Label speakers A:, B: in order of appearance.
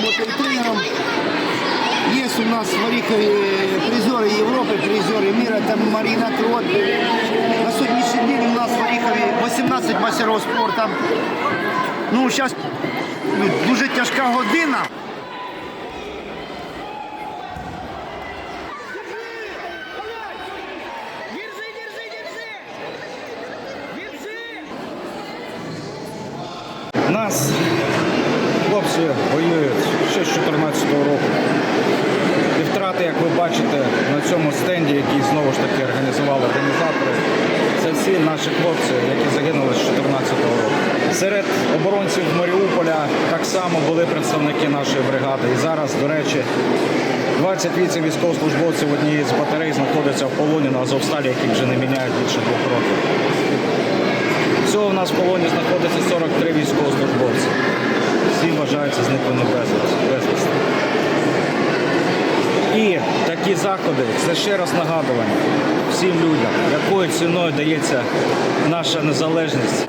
A: работаем тренером. Есть у нас в Орихове э, призеры Европы, призеры мира, там Марина Крот. На сегодняшний день у нас в Орихове 18 мастеров спорта. Ну, сейчас ну, дуже тяжка година.
B: У нас хлопці воюють. Як ви бачите, на цьому стенді, який знову ж таки організували організатори, це всі наші хлопці, які загинули з 2014 року. Серед оборонців Маріуполя так само були представники нашої бригади. І зараз, до речі, 28 військовослужбовців однієї з батарей знаходяться в полоні на Азовсталі, які вже не міняють більше двох років. Всього в нас в полоні знаходиться 43 військовослужбовці. Всі вважаються зниклими безвісти. Такі заходи це ще раз нагадування всім людям, якою ціною дається наша незалежність,